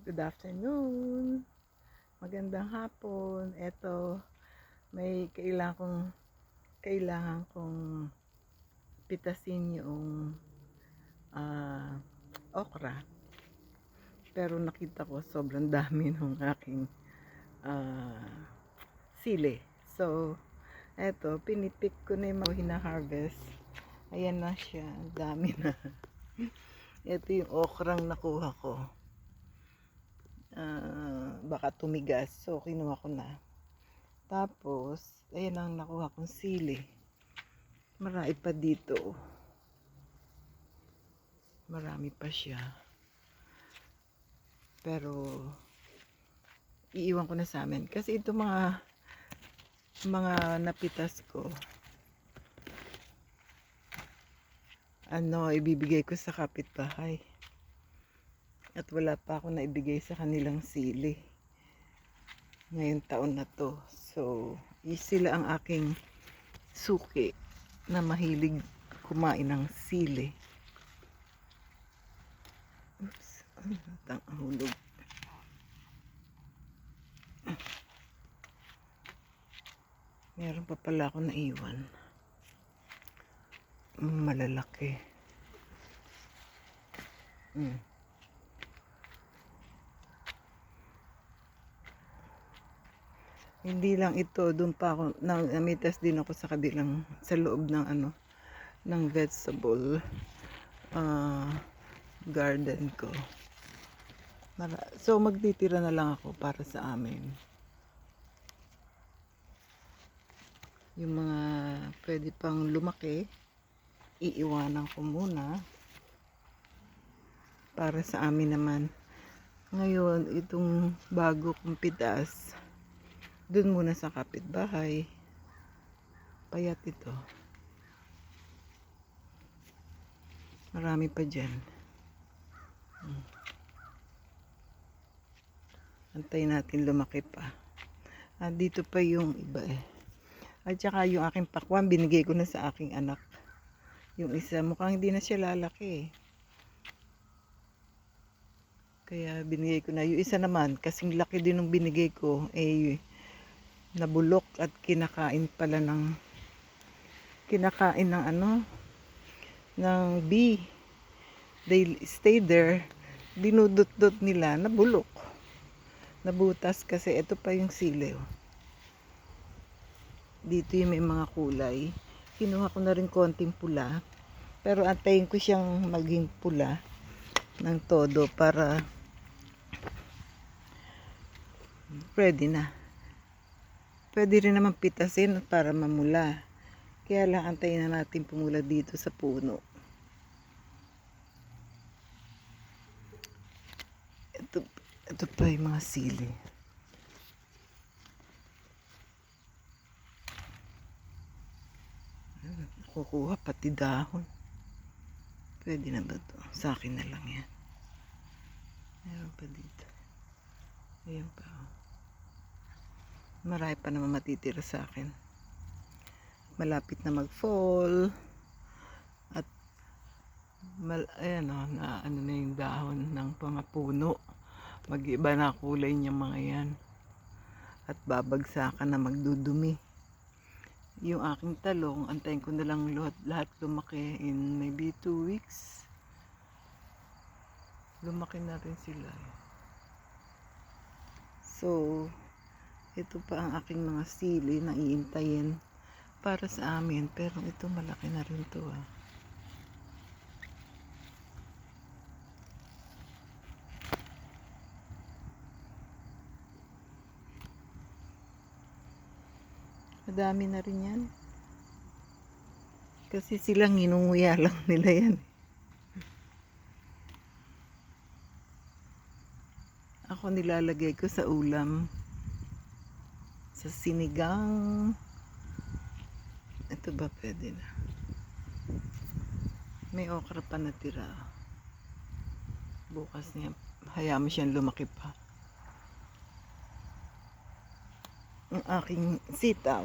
Good afternoon. Magandang hapon. Eto, may kailangan kong kailangan kong pitasin yung ah, okra. Pero nakita ko sobrang dami ng aking ah, sili. So, eto, pinipik ko na yung mga hina-harvest. Ayan na siya. Dami na. Ito yung okrang nakuha ko. Ah, baka tumigas. So, kinuha ko na. Tapos, ayan ang nakuha kong sili. Marami pa dito. Marami pa siya. Pero, iiwan ko na sa amin. Kasi ito mga mga napitas ko. Ano, ibibigay ko sa kapitbahay. At wala pa ako na ibigay sa kanilang sili. Ngayong taon na to. So, sila ang aking suki na mahilig kumain ng sili. Oops. Ano ang hulog? Meron pa pala ako naiwan. Malalaki. Mm. Hindi lang ito, doon pa ako, na, namitas din ako sa kabilang, sa loob ng ano, ng vegetable ah, garden ko. So magtitira na lang ako para sa amin. Yung mga pwede pang lumaki, iiwanan ko muna para sa amin naman. Ngayon, itong bago kong pitas, dun muna sa kapitbahay. Payat ito. Marami pa dyan. Hmm. Antayin natin lumaki pa. Ah, dito pa yung iba eh. At saka yung aking pakwan, binigay ko na sa aking anak. Yung isa, mukhang hindi na siya lalaki eh. Kaya binigay ko na. Yung isa naman, kasing laki din ng binigay ko, eh, nabulok at kinakain pala ng kinakain ng ano ng bee. They stay there. Dinudot-dot nila nabulok. Nabutas kasi ito pa yung sili dito yung may mga kulay. Kinuha ko na rin konting pula. Pero antayin ko siyang maging pula ng todo para ready na Pwede rin naman pitasin para mamula. Kaya lang antayin na natin pumula dito sa puno. Ito, ito pa yung mga sili. Kukuha pati dahon. Pwede na ba to? Sa akin na lang yan. Meron pa dito. Ayan pa. Oh. Marami pa naman matitira sa akin. Malapit na mag-fall. At mal ayan o, na ano na yung dahon ng mga puno. Mag-iba na kulay niya mga yan. At babagsakan na magdudumi. Yung aking talong, antayin ko na lang lahat, lahat lumaki in maybe 2 weeks. Lumaki na rin sila. So, ito pa ang aking mga sili na iintayin para sa amin. Pero ito malaki na rin to ah. Madami na rin yan. Kasi silang inunguya lang nila yan. Ako nilalagay ko sa ulam sa sinigang. Ito ba pwede na? May okra pa natira. Bukas niya, hayaan mo siyang lumaki pa. Ang aking sitaw,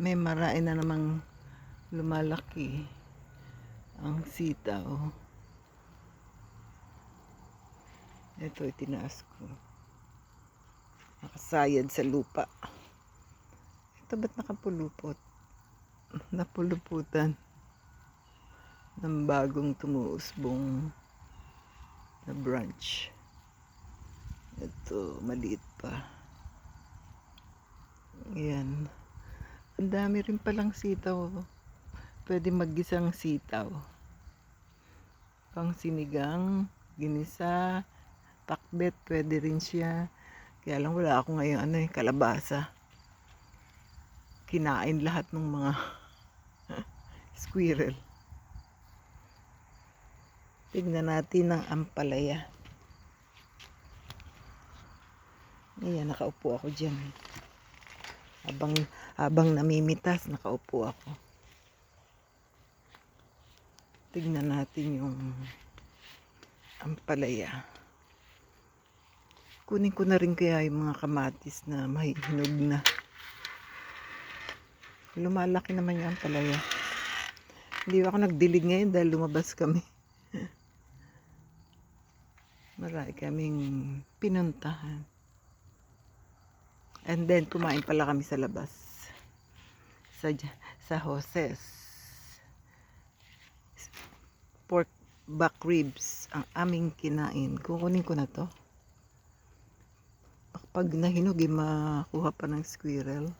may marain na namang lumalaki ang sitaw. Ito, itinaas ko. Nakasayad sa lupa. Ito, ba't nakapulupot? Napuluputan ng bagong tumuusbong na branch. Ito, maliit pa. Ayan. Ang dami rin palang sitaw. Pwede maggisang sitaw. Pang sinigang, ginisa, pakbet, pwede rin siya. Kaya lang wala ako ngayon ano eh, kalabasa. Kinain lahat ng mga squirrel. Tignan natin ang ampalaya. Ayan, nakaupo ako dyan. Habang, habang namimitas, nakaupo ako. Tignan natin yung ampalaya. Kunin ko na rin kaya yung mga kamatis na mahihinog na. Lumalaki naman yung ampalaya. Hindi ako nagdilig ngayon dahil lumabas kami. Marami kaming pinuntahan. And then, kumain pala kami sa labas. Sa, sa Jose's. Pork back ribs ang aming kinain. Kukunin ko na to. Pag nahinog, eh, makuha pa ng squirrel.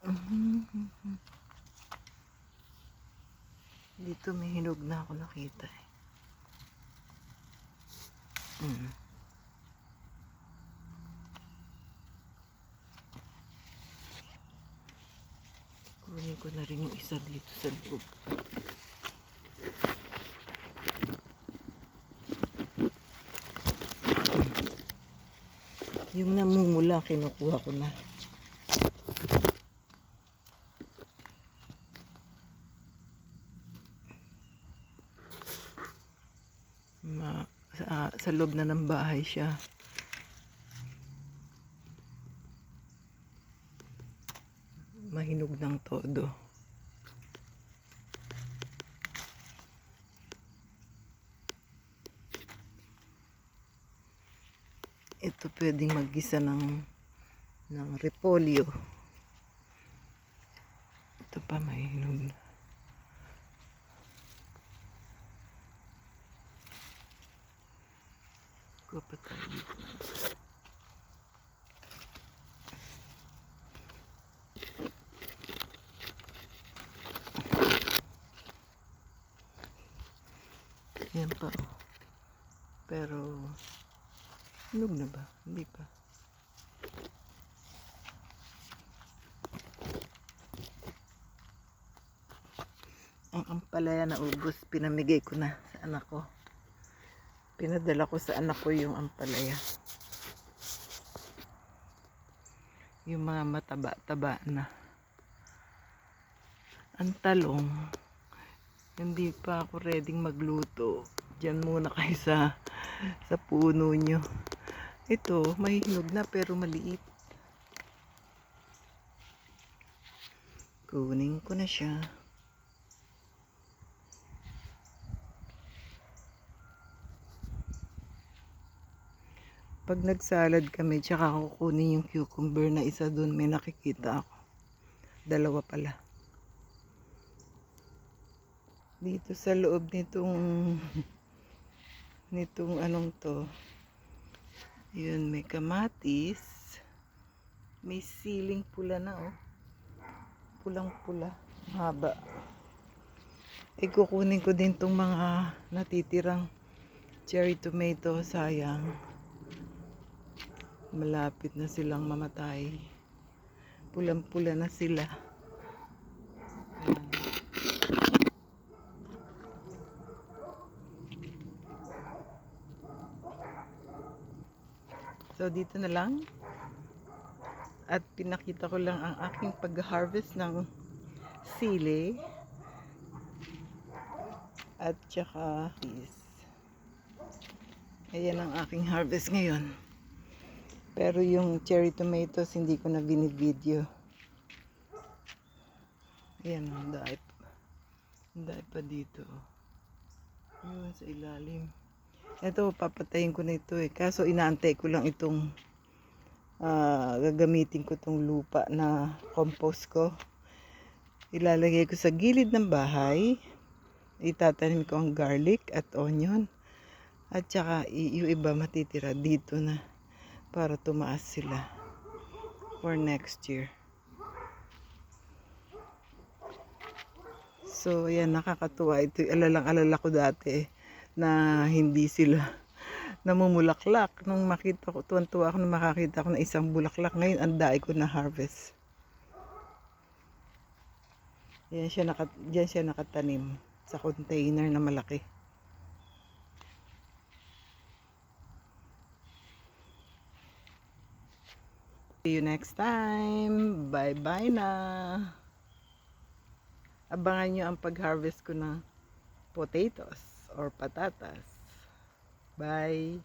Dito may hinog na ako nakita eh. Mm. Kunin ko na rin yung isa dito sa loob. Yung namumula, kinukuha ko na. Ma, sa, sa loob na ng bahay siya. Mahinog ng todo. Ito pwedeng maggisa ng ng repolyo. Ito pa mahinog na. Kuha. Yan pa. oh. Pero, hinog na ba? Hindi pa. Ang ampalaya na ubos, pinamigay ko na sa anak ko. Pinadala ko sa anak ko yung ampalaya. Yung mga mataba-taba na. Ang talong, hindi pa ako ready magluto. Diyan muna kayo sa, sa puno nyo. Ito, mahihinog na pero maliit. Kunin ko na siya. Pag nagsalad kami, tsaka kukunin yung cucumber na isa doon, may nakikita ako. Dalawa pala. Dito sa loob nitong nitong anong to. Yun, may kamatis. May siling pula na oh. Pulang-pula. Haba. E kukunin ko din tong mga natitirang cherry tomato. Sayang malapit na silang mamatay. Pulang-pula na sila. So dito na lang. At pinakita ko lang ang aking pag-harvest ng sili. At tsaka is. Ayan ang aking harvest ngayon. Pero yung cherry tomatoes, hindi ko na binibideo. Ayan, ang dahil. Ang dahil pa dito. Yun, sa ilalim. Ito, papatayin ko na ito eh. Kaso inaantay ko lang itong ah, gagamitin ko itong lupa na compost ko. Ilalagay ko sa gilid ng bahay. Itatanim ko ang garlic at onion. At saka yung iba matitira dito na para tumaas sila for next year. So, ayan, nakakatuwa. Ito alalang-alala ko dati eh, na hindi sila namumulaklak. Nung makita ko, tuwan-tuwa ako nung makakita ko na isang bulaklak. Ngayon, ang dai ko na harvest. Yan siya, naka, diyan siya nakatanim sa container na malaki. See you next time. Bye-bye na. Abangan nyo ang pag-harvest ko ng potatoes or patatas. Bye.